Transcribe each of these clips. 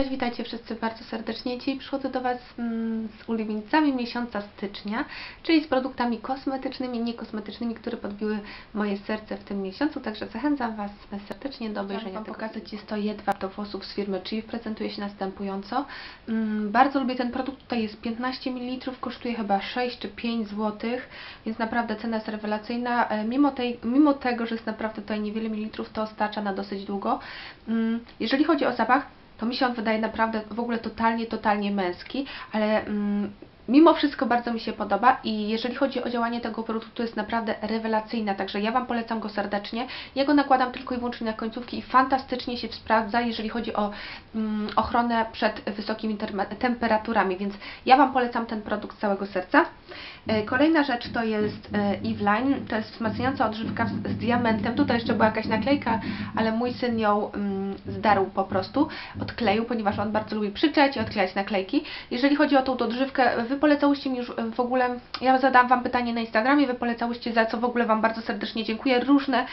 Cześć, witajcie wszyscy bardzo serdecznie. Dzisiaj przychodzę do Was mm, z ulubieńcami miesiąca stycznia, czyli z produktami kosmetycznymi i niekosmetycznymi, które podbiły moje serce w tym miesiącu, także zachęcam Was serdecznie do obejrzenia Wam tego. pokazać jest to jedwab do włosów z firmy Chief, prezentuje się następująco. Mm, bardzo lubię ten produkt, tutaj jest 15 ml, kosztuje chyba 6 czy 5 zł, więc naprawdę cena jest rewelacyjna. E, mimo, tej, mimo tego, że jest naprawdę tutaj niewiele mililitrów, to starcza na dosyć długo. Mm, jeżeli chodzi o zapach, to mi się on wydaje naprawdę w ogóle totalnie, totalnie męski, ale mm, mimo wszystko bardzo mi się podoba i jeżeli chodzi o działanie tego produktu, jest naprawdę rewelacyjna, także ja Wam polecam go serdecznie. Ja go nakładam tylko i wyłącznie na końcówki i fantastycznie się sprawdza, jeżeli chodzi o mm, ochronę przed wysokimi temperaturami, więc ja Wam polecam ten produkt z całego serca. E, kolejna rzecz to jest e, Eveline, to jest wzmacniająca odżywka z, z diamentem. Tutaj jeszcze była jakaś naklejka, ale mój syn ją mm, zdarł po prostu, odkleił, ponieważ on bardzo lubi przyczeć i odklejać naklejki. Jeżeli chodzi o tą odżywkę, Wy polecałyście mi już e, w ogóle, ja zadałam Wam pytanie na Instagramie, Wy polecałyście, za co w ogóle Wam bardzo serdecznie dziękuję, różne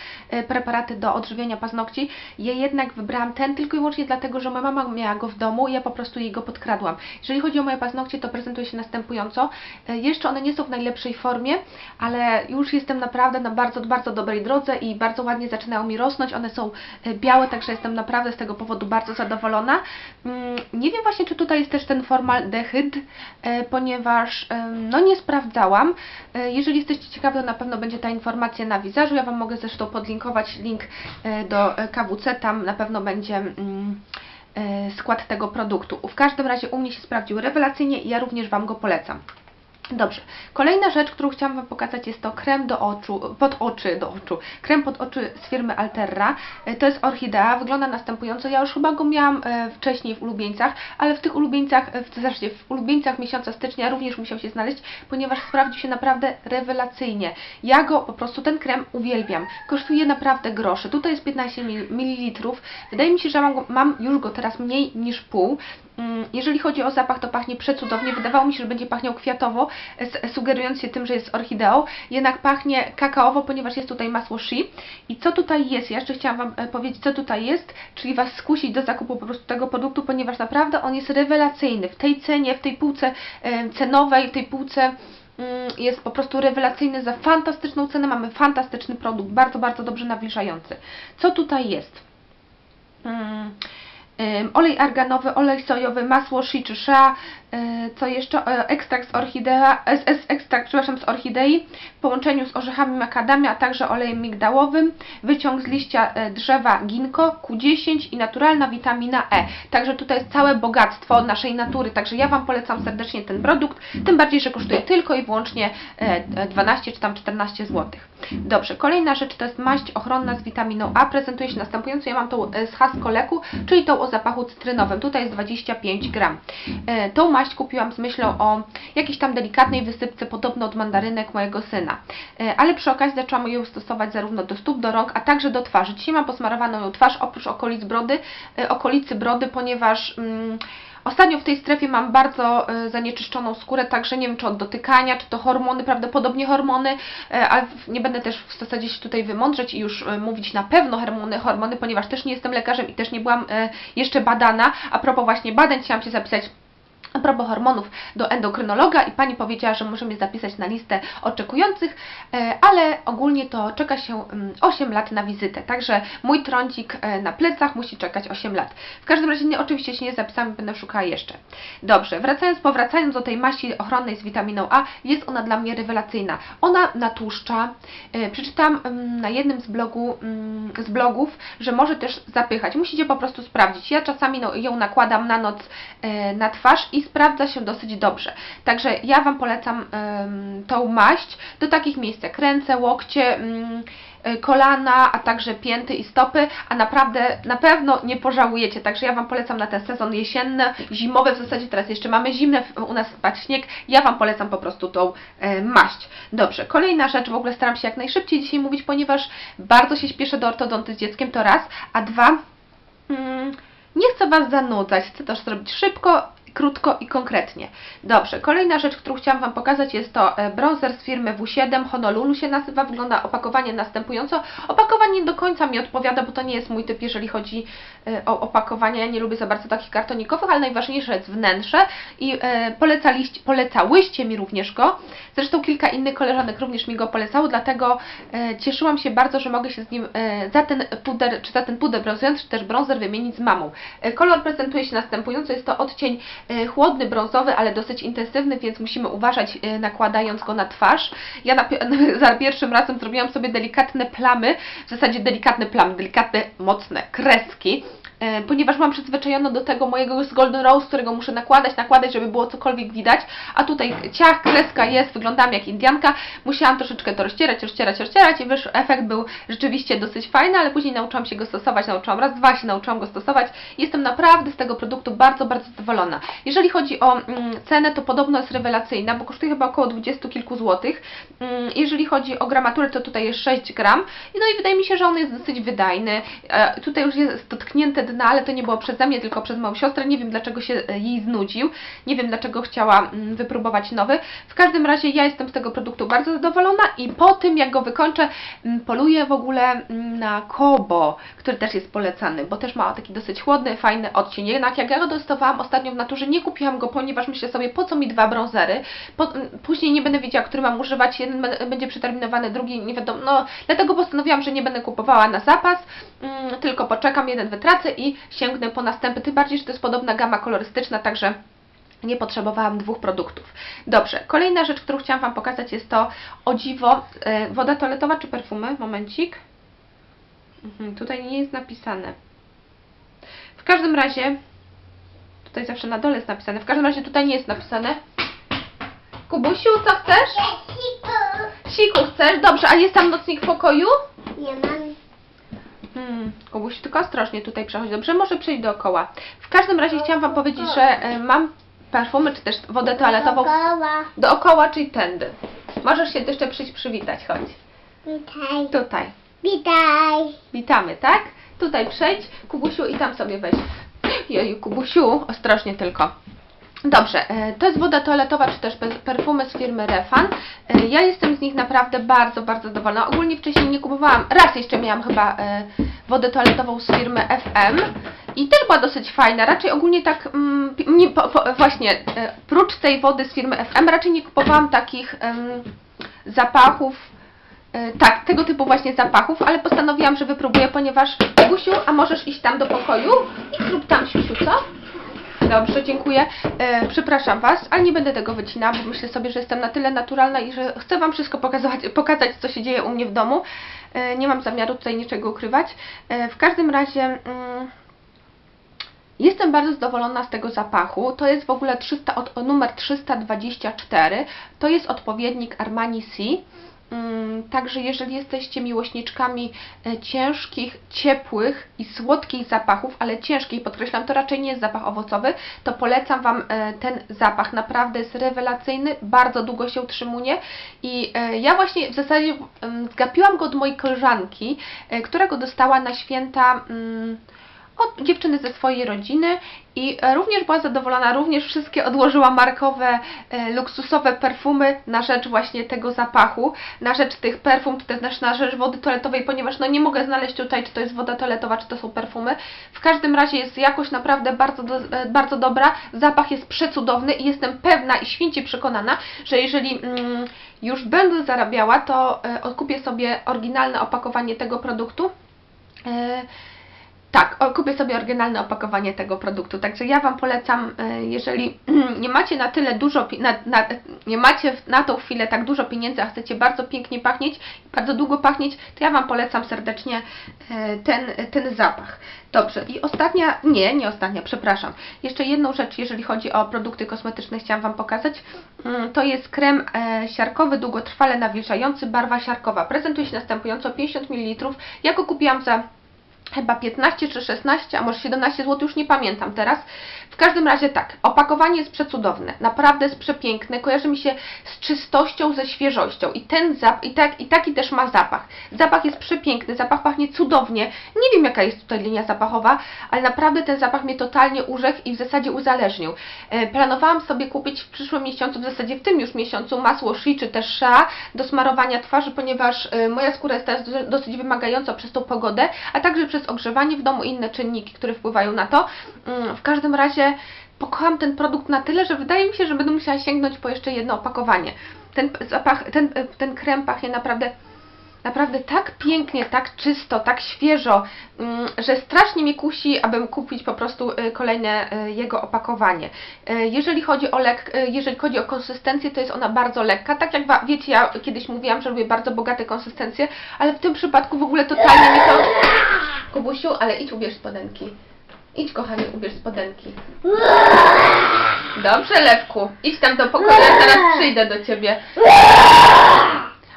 preparaty do odżywienia paznokci. Ja jednak wybrałam ten tylko i wyłącznie dlatego, że moja mama miała go w domu i ja po prostu jej go podkradłam. Jeżeli chodzi o moje paznokcie, to prezentuje się następująco. Jeszcze one nie są w najlepszej formie, ale już jestem naprawdę na bardzo, bardzo dobrej drodze i bardzo ładnie zaczynają mi rosnąć. One są e, białe, także jestem naprawdę z tego powodu bardzo zadowolona. Mm, nie wiem właśnie, czy tutaj jest też ten formaldehyd, e, ponieważ no nie sprawdzałam. E, jeżeli jesteście ciekawi, to na pewno będzie ta informacja na wizażu. Ja Wam mogę zresztą podlinkować link do KWC, tam na pewno będzie mm, skład tego produktu. W każdym razie u mnie się sprawdził rewelacyjnie i ja również Wam go polecam. Dobrze. Kolejna rzecz, którą chciałam Wam pokazać jest to krem do oczu, pod oczy, do oczu. Krem pod oczy z firmy Alterra. E, to jest orchidea, wygląda następująco. Ja już chyba go miałam e, wcześniej w ulubieńcach, ale w tych ulubieńcach, e, w zasadzie w ulubieńcach miesiąca stycznia również musiał się znaleźć, ponieważ sprawdził się naprawdę rewelacyjnie. Ja go po prostu, ten krem uwielbiam. Kosztuje naprawdę grosze. Tutaj jest 15 ml. Wydaje mi się, że mam, mam już go teraz mniej niż pół. Mm, jeżeli chodzi o zapach, to pachnie przecudownie. Wydawało mi się, że będzie pachniał kwiatowo, sugerując się tym, że jest orchideą. Jednak pachnie kakaowo, ponieważ jest tutaj masło shea. I co tutaj jest? Ja jeszcze chciałam Wam e, powiedzieć, co tutaj jest, czyli Was skusić do zakupu po prostu tego produktu, ponieważ naprawdę on jest rewelacyjny. W tej cenie, w tej półce e, cenowej, w tej półce mm, jest po prostu rewelacyjny za fantastyczną cenę. Mamy fantastyczny produkt, bardzo, bardzo dobrze nawilżający. Co tutaj jest? Hmm olej arganowy, olej sojowy, masło e, co jeszcze, e, ekstrakt z orchidea, ekstrakt, przepraszam, z orchidei w połączeniu z orzechami makadamia, a także olejem migdałowym, wyciąg z liścia e, drzewa ginko, Q10 i naturalna witamina E. Także tutaj jest całe bogactwo naszej natury, także ja Wam polecam serdecznie ten produkt, tym bardziej, że kosztuje tylko i wyłącznie 12 czy tam 14 zł. Dobrze, kolejna rzecz to jest maść ochronna z witaminą A, prezentuje się następująco, ja mam tą z Haskoleku, czyli tą o zapachu cytrynowym. Tutaj jest 25 gram. E, tą maść kupiłam z myślą o jakiejś tam delikatnej wysypce, podobno od mandarynek mojego syna. E, ale przy okazji zaczęłam ją stosować zarówno do stóp, do rąk, a także do twarzy. Dzisiaj mam posmarowaną ją twarz oprócz okolic brody, e, okolicy brody, ponieważ... Mm, Ostatnio w tej strefie mam bardzo e, zanieczyszczoną skórę, także nie wiem czy od dotykania, czy to hormony, prawdopodobnie hormony, ale nie będę też w zasadzie się tutaj wymądrzeć i już mówić na pewno hormony, hormony, ponieważ też nie jestem lekarzem i też nie byłam jeszcze badana. A propos właśnie badań, chciałam się zapisać a propos hormonów do endokrynologa i pani powiedziała, że możemy zapisać na listę oczekujących, e, ale ogólnie to czeka się 8 mm, lat na wizytę, także mój trądzik e, na plecach musi czekać 8 lat. W każdym razie nie, oczywiście się nie zapisałam, będę szukała jeszcze. Dobrze, wracając, powracając do tej maści ochronnej z witaminą A, jest ona dla mnie rewelacyjna. Ona natłuszcza, e, przeczytam mm, na jednym z, blogu, mm, z blogów, że może też zapychać. Musicie po prostu sprawdzić. Ja czasami no, ją nakładam na noc na twarz i sprawdza się dosyć dobrze. Także ja Wam polecam tą maść do takich miejsc jak ręce, łokcie, ym, y, kolana, a także pięty i stopy, a naprawdę na pewno nie pożałujecie, także ja Wam polecam na ten sezon jesienny, zimowy, w zasadzie teraz jeszcze mamy zimne, u nas spadł śnieg, ja Wam polecam po prostu tą y, maść. Dobrze, kolejna rzecz, w ogóle staram się jak najszybciej dzisiaj mówić, ponieważ bardzo się śpieszę do ortodonty z dzieckiem, to raz, a dwa... Mm, nie chcę Was zanudzać, chcę też zrobić szybko krótko i konkretnie. Dobrze, kolejna rzecz, którą chciałam Wam pokazać jest to e, bronzer z firmy W7, Honolulu się nazywa, wygląda opakowanie następująco. Opakowanie nie do końca mi odpowiada, bo to nie jest mój typ, jeżeli chodzi e, o opakowanie, ja nie lubię za bardzo takich kartonikowych, ale najważniejsze jest wnętrze i e, polecałyście mi również go. Zresztą kilka innych koleżanek również mi go polecało, dlatego cieszyłam się bardzo, że mogę się z nim za ten puder, czy za ten puder brązujący, czy też brązer wymienić z mamą. Kolor prezentuje się następująco, jest to odcień chłodny, brązowy, ale dosyć intensywny, więc musimy uważać e, nakładając go na twarz. Ja na, za pierwszym razem zrobiłam sobie delikatne plamy, w zasadzie delikatne plamy, delikatne, mocne kreski, e, ponieważ mam przyzwyczajone do tego mojego z Golden Rose, którego muszę nakładać, nakładać, żeby było cokolwiek widać, a tutaj ciach, kreska jest, wyglądam jak Indianka, musiałam troszeczkę to rozcierać, rozcierać, rozcierać i wyszł, efekt był rzeczywiście dosyć fajny, ale później nauczyłam się go stosować, nauczyłam raz, dwa się nauczyłam go stosować jestem naprawdę z tego produktu bardzo, bardzo zadowolona. Jeżeli chodzi o mm, cenę, to podobno jest rewelacyjna, bo kosztuje chyba około 20 kilku złotych. Mm, jeżeli chodzi o gramaturę, to tutaj jest 6 gram. No i wydaje mi się, że on jest dosyć wydajny. E, tutaj już jest dotknięte dna, ale to nie było przeze mnie, tylko przez moją siostrę. Nie wiem dlaczego się e, jej znudził. Nie wiem dlaczego chciała mm, wypróbować nowy. W każdym razie ja jestem z tego produktu bardzo zadowolona i po tym jak go wykończę, mm, poluję w ogóle mm, na Kobo, który też jest polecany, bo też ma taki dosyć chłodny, fajny odcień. Jednak jak ja go dostawałam ostatnio w naturze, nie kupiłam go, ponieważ myślę sobie, po co mi dwa brązery. Po, później nie będę wiedziała, który mam używać, jeden będzie przeterminowany, drugi nie wiadomo. No, dlatego postanowiłam, że nie będę kupowała na zapas, tylko poczekam, jeden wytracę i sięgnę po następny. Tym bardziej, że to jest podobna gama kolorystyczna, także nie potrzebowałam dwóch produktów. Dobrze, kolejna rzecz, którą chciałam Wam pokazać jest to, o dziwo, e, woda toaletowa czy perfumy? Momencik. Mhm, tutaj nie jest napisane. W każdym razie, tutaj zawsze na dole jest napisane, w każdym razie tutaj nie jest napisane. Kubusiu, co chcesz? Siku chcesz? Dobrze, a jest tam nocnik w pokoju? Nie mam. Hmm, Kubusiu, tylko ostrożnie tutaj przechodź. Dobrze, może przejść dookoła. W każdym razie chciałam Wam powiedzieć, że e, mam perfumy, czy też wodę toaletową Dookoła. dookoła, czyli tędy. Możesz się jeszcze przyjść przywitać, chodź. Witaj. Tutaj. Witaj. Witamy, tak? Tutaj przejdź, Kubusiu, i tam sobie weź. Jeju, Kubusiu, ostrożnie tylko. Dobrze, e, to jest woda toaletowa, czy też pe- perfumy z firmy Refan. E, Ja jestem z nich naprawdę bardzo, bardzo zadowolona. Ogólnie wcześniej nie kupowałam, raz jeszcze miałam chyba e, wodę toaletową z firmy FM i też była dosyć fajna. Raczej ogólnie tak, mm, nie, po, po, właśnie, prócz tej wody z firmy FM, raczej nie kupowałam takich zapachów, tak, tego typu właśnie zapachów, ale postanowiłam, że wypróbuję, ponieważ Gusiu, a możesz iść tam do pokoju i zrób tam siusiu, co? Dobrze, dziękuję. E, przepraszam Was, ale nie będę tego wycinała, bo myślę sobie, że jestem na tyle naturalna i że chcę Wam wszystko pokazać, pokazać, co się dzieje u mnie w domu. E, nie mam zamiaru tutaj niczego ukrywać. E, w każdym razie... Mm, Jestem bardzo zadowolona z tego zapachu. To jest w ogóle 300, od, numer 324. To jest odpowiednik Armani C. Mm, Także jeżeli jesteście miłośniczkami e, ciężkich, ciepłych i słodkich zapachów, ale ciężkich, podkreślam, to raczej nie jest zapach owocowy, to polecam Wam e, ten zapach. Naprawdę jest rewelacyjny, bardzo długo się utrzymuje i e, ja właśnie w zasadzie em, zgapiłam go od mojej koleżanki, e, która go dostała na święta mm, od dziewczyny ze swojej rodziny i e, również była zadowolona, również wszystkie odłożyła markowe, e, luksusowe perfumy na rzecz właśnie tego zapachu, na rzecz tych perfum, czy też na rzecz wody toaletowej, ponieważ no nie mogę znaleźć tutaj, czy to jest woda toaletowa, czy to są perfumy. W każdym razie jest jakość naprawdę bardzo, do, e, bardzo dobra, zapach jest przecudowny i jestem pewna i święcie przekonana, że jeżeli mm, już będę zarabiała, to odkupię sobie oryginalne opakowanie tego produktu. Tak, kupię sobie oryginalne opakowanie tego produktu. Także ja Wam polecam, e, jeżeli nie macie na tyle dużo, na, na, nie macie na tą chwilę tak dużo pieniędzy, a chcecie bardzo pięknie pachnieć, bardzo długo pachnieć, to ja Wam polecam serdecznie e, ten, ten zapach. Dobrze, i ostatnia, nie, nie ostatnia, przepraszam. Jeszcze jedną rzecz, jeżeli chodzi o produkty kosmetyczne, chciałam Wam pokazać. Mm, To jest krem e, siarkowy, długotrwale nawilżający, barwa siarkowa. Prezentuje się następująco 50 ml. Ja go kupiłam za chyba 15 czy 16, a może 17 zł, już nie pamiętam teraz. W każdym razie tak, opakowanie jest przecudowne, naprawdę jest przepiękne, kojarzy mi się z czystością, ze świeżością i ten zap i, tak, i taki też ma zapach. Zapach jest przepiękny, zapach pachnie cudownie. Nie wiem jaka jest tutaj linia zapachowa, ale naprawdę ten zapach mnie totalnie urzekł i w zasadzie uzależnił. E, planowałam sobie kupić w przyszłym miesiącu, w zasadzie w tym już miesiącu masło Shea czy też Shea do smarowania twarzy, ponieważ e, moja skóra jest teraz do- dosyć wymagająca przez tą pogodę, a także przez ogrzewanie w domu i inne czynniki, które wpływają na to. Mm, W każdym razie pokocham ten produkt na tyle, że wydaje mi się, że będę musiała sięgnąć po jeszcze jedno opakowanie. Ten zapach, ten, ten krem pachnie naprawdę naprawdę tak pięknie, tak czysto, tak świeżo, mm, że strasznie mnie kusi, abym kupić po prostu y, kolejne y, jego opakowanie. Y, Jeżeli chodzi o lek, jeżeli chodzi o konsystencję, to jest ona bardzo lekka. Tak jak wiecie, ja kiedyś mówiłam, że lubię bardzo bogate konsystencje, ale w tym przypadku w ogóle totalnie mi to... Kubusiu, ale idź ubierz spodenki. Idź kochanie, ubierz spodenki. Dobrze, Lewku. Idź tam do pokoju, ja zaraz przyjdę do Ciebie.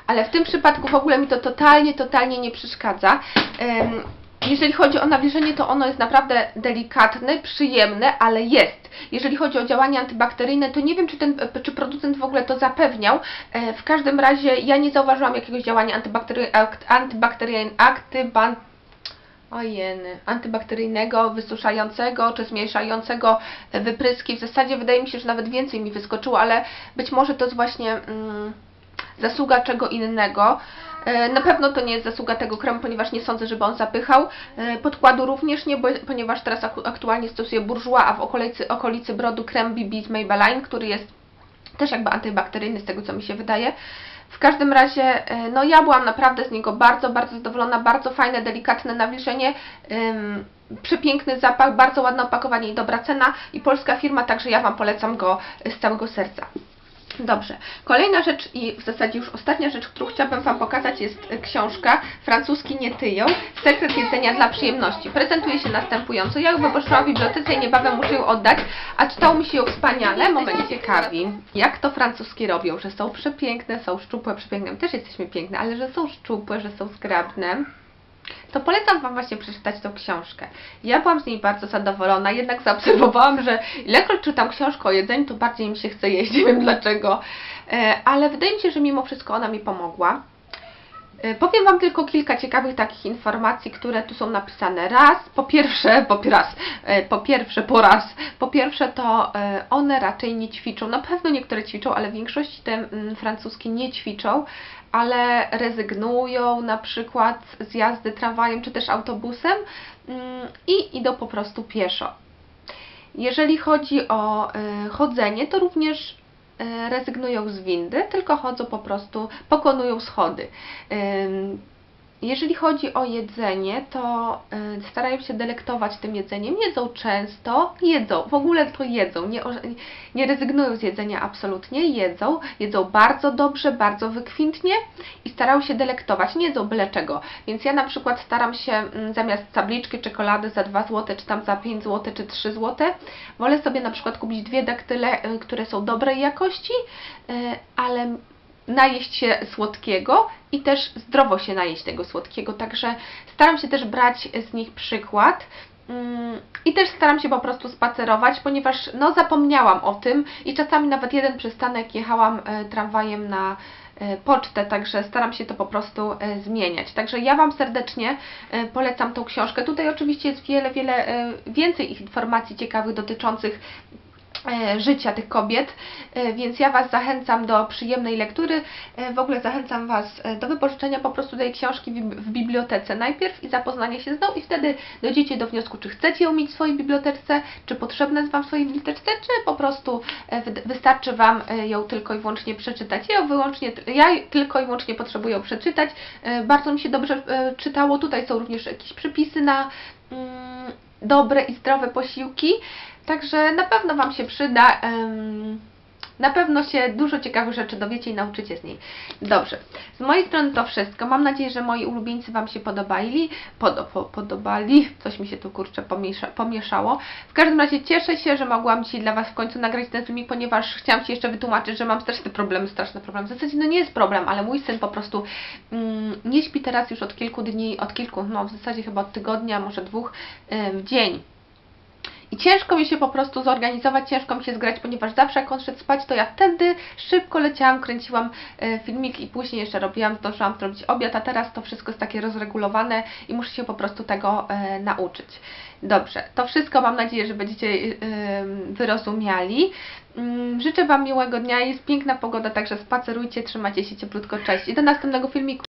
Ale w tym przypadku w ogóle mi to totalnie, totalnie nie przeszkadza. Em, Jeżeli chodzi o nawilżenie, to ono jest naprawdę delikatne, przyjemne, ale jest. Jeżeli chodzi o działanie antybakteryjne, to nie wiem, czy, ten, czy producent w ogóle to zapewniał. E, W każdym razie ja nie zauważyłam jakiegoś działania antybaktery, akt- antybakteryjnego, aktyban, Ojeny, antybakteryjnego, wysuszającego czy zmniejszającego wypryski. W zasadzie wydaje mi się, że nawet więcej mi wyskoczyło, ale być może to jest właśnie mm, zasługa czego innego. E, Na pewno to nie jest zasługa tego kremu, ponieważ nie sądzę, żeby on zapychał. E, Podkładu również nie, bo, ponieważ teraz aktualnie stosuję Bourjois, a w okolicy, okolicy brodu krem BB z Maybelline, który jest też jakby antybakteryjny z tego co mi się wydaje. W każdym razie, e, no ja byłam naprawdę z niego bardzo, bardzo zadowolona, bardzo fajne, delikatne nawilżenie, ym, przepiękny zapach, bardzo ładne opakowanie i dobra cena i polska firma, także ja Wam polecam go z całego serca. Dobrze. Kolejna rzecz i w zasadzie już ostatnia rzecz, którą chciałabym Wam pokazać jest e, książka Francuski nie tyją. Sekret jedzenia dla przyjemności. Prezentuje się następująco. Ja ją wypożyczyłam w bibliotece i niebawem muszę ją oddać, a czytało mi się ją wspaniale. Moment ciekawi, jak to francuski robią, że są przepiękne, są szczupłe, przepiękne. My też jesteśmy piękne, ale że są szczupłe, że są zgrabne to polecam Wam właśnie przeczytać tą książkę. Ja byłam z niej bardzo zadowolona, jednak zaobserwowałam, że ilekroć czytam książkę o jedzeniu, to bardziej mi się chce jeść, nie wiem dlaczego, E, ale wydaje mi się, że mimo wszystko ona mi pomogła. E, Powiem Wam tylko kilka ciekawych takich informacji, które tu są napisane. Raz, po pierwsze, po raz, e, po pierwsze, po raz, po pierwsze to one raczej nie ćwiczą. Na pewno niektóre ćwiczą, ale w większości te mm, francuskie nie ćwiczą, ale rezygnują na przykład z jazdy tramwajem czy też autobusem mm, i idą po prostu pieszo. Jeżeli chodzi o e, chodzenie, to również e, rezygnują z windy, tylko chodzą po prostu, pokonują schody. Jeżeli chodzi o jedzenie, to y, starają się delektować tym jedzeniem. Jedzą często, jedzą, w ogóle to jedzą, nie, nie rezygnują z jedzenia absolutnie, jedzą, jedzą bardzo dobrze, bardzo wykwintnie i starają się delektować, nie jedzą byle czego. Więc ja na przykład staram się mm, zamiast tabliczki czekolady za 2 zł, czy tam za 5 zł, czy 3 zł, wolę sobie na przykład kupić dwie daktyle, y, które są dobrej jakości, y, ale najeść się słodkiego i też zdrowo się najeść tego słodkiego. Także staram się też brać z nich przykład. Mm, I też staram się po prostu spacerować, ponieważ no zapomniałam o tym i czasami nawet jeden przystanek jechałam e, tramwajem na e, pocztę, także staram się to po prostu e, zmieniać. Także ja Wam serdecznie polecam tą książkę. Tutaj oczywiście jest wiele, wiele więcej informacji ciekawych dotyczących życia tych kobiet, e, więc ja Was zachęcam do przyjemnej lektury. E, W ogóle zachęcam Was e, do wypożyczenia po prostu tej książki w bibliotece najpierw i zapoznania się z nią i wtedy dojdziecie do wniosku, czy chcecie ją mieć w swojej bibliotece, czy potrzebna jest Wam w swojej bibliotece, czy po prostu e, wy- wystarczy Wam e, ją tylko i wyłącznie przeczytać. Ja wyłącznie, ja tylko i wyłącznie potrzebuję ją przeczytać. E, Bardzo mi się dobrze e, czytało. Tutaj są również jakieś przepisy na mm, dobre i zdrowe posiłki. Także na pewno Wam się przyda. Na pewno się dużo ciekawych rzeczy dowiecie i nauczycie z niej. Dobrze, z mojej strony to wszystko. Mam nadzieję, że moi ulubieńcy Wam się podobali. Podo, po, podobali. Coś mi się tu kurczę pomiesza, pomieszało. W każdym razie cieszę się, że mogłam dzisiaj dla Was w końcu nagrać ten filmik, ponieważ chciałam Ci jeszcze wytłumaczyć, że mam straszne problemy, straszne problemy. W zasadzie no nie jest problem, ale mój syn po prostu mm, nie śpi teraz już od kilku dni, od kilku, no w zasadzie chyba od tygodnia, może dwóch y, w dzień. I ciężko mi się po prostu zorganizować, ciężko mi się zgrać, ponieważ zawsze jak on szedł spać, to ja wtedy szybko leciałam, kręciłam e, filmik i później jeszcze robiłam, zdążyłam zrobić obiad, a teraz to wszystko jest takie rozregulowane i muszę się po prostu tego e, nauczyć. Dobrze, to wszystko mam nadzieję, że będziecie e, wyrozumiali. Mm, Życzę Wam miłego dnia, jest piękna pogoda, także spacerujcie, trzymajcie się cieplutko, cześć i do następnego filmiku.